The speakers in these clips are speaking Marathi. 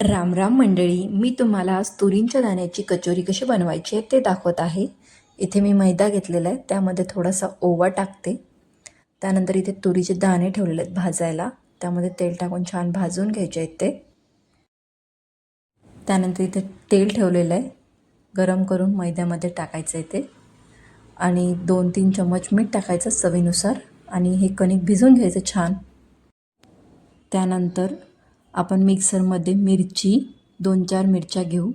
राम राम मंडळी मी तुम्हाला आज तुरींच्या दाण्याची कचोरी कशी बनवायची आहे ते दाखवत आहे. इथे मी मैदा घेतलेला आहे त्यामध्ये थोडासा ओवा टाकते. त्यानंतर इथे तुरीचे दाणे ठेवलेले आहेत भाजायला. त्यामध्ये तेल टाकून छान भाजून घ्यायचे आहेत ते. त्यानंतर इथे तेल ठेवलेलं आहे गरम करून मैद्यामध्ये टाकायचं आहे ते. आणि दोन तीन चम्मच मीठ टाकायचं चवीनुसार आणि हे कणिक भिजून घ्यायचं छान. त्यानंतर आपण मिक्सरमध्ये मिरची दोन चार मिरच्या घेऊ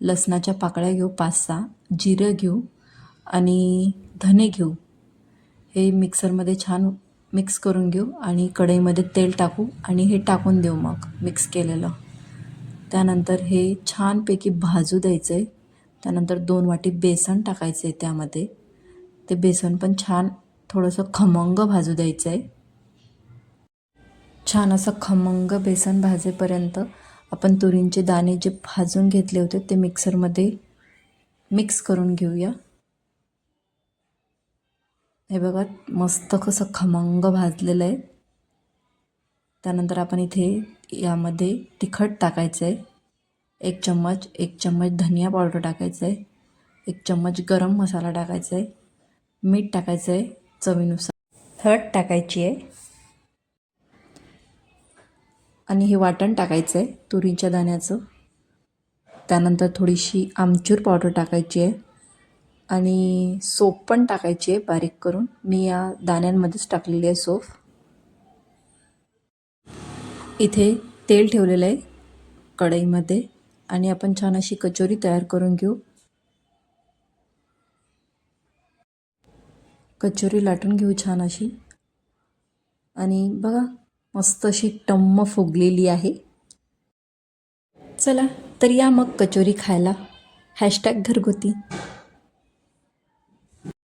लसणाच्या पाकळ्या घेऊ पाच सहा जिरं घेऊ आणि धने घेऊ. हे मिक्सरमध्ये छान मिक्स करून घेऊ आणि कढईमध्ये तेल टाकू आणि हे टाकून देऊ मग मिक्स केलेलं. त्यानंतर हे छानपैकी भाजू द्यायचं आहे त्यानंतर दोन वाटी बेसन टाकायचं आहे त्यामध्ये. ते बेसन पण छान थोडंसं खमंग भाजू द्यायचं आहे छान असं खमंग बेसन भाजेपर्यंत आपण तुरींचे दाणे जे भाजून घेतले होते ते मिक्सरमध्ये मिक्स करून घेऊया. हे बघा मस्त कसं खमंग भाजलेलं आहे. त्यानंतर आपण इथे यामध्ये तिखट टाकायचं आहे एक चम्मच एक चम्मच धनिया पावडर टाकायचं आहे एक चम्मच गरम मसाला टाकायचा आहे मीठ टाकायचं आहे चवीनुसार. हळद टाकायची आहे. आणि हे वाटण टाकायचं आहे तुरीच्या दाण्याचं. त्यानंतर थोडीशी आमचूर पावडर टाकायची आहे. आणि सोप पण टाकायची आहे बारीक करून. मी या दाण्यांमध्येच टाकलेली आहे सोप इथे तेल ठेवलेलं आहे कढईमध्ये. आणि आपण छान अशी कचोरी तयार करून घेऊ. कचोरी लाटून घेऊ छान अशी. आणि बघा मस्त अशी टम्म फुगलेली आहे. चला तर या मग कचोरी खायला. हॅशटॅग घरगुती.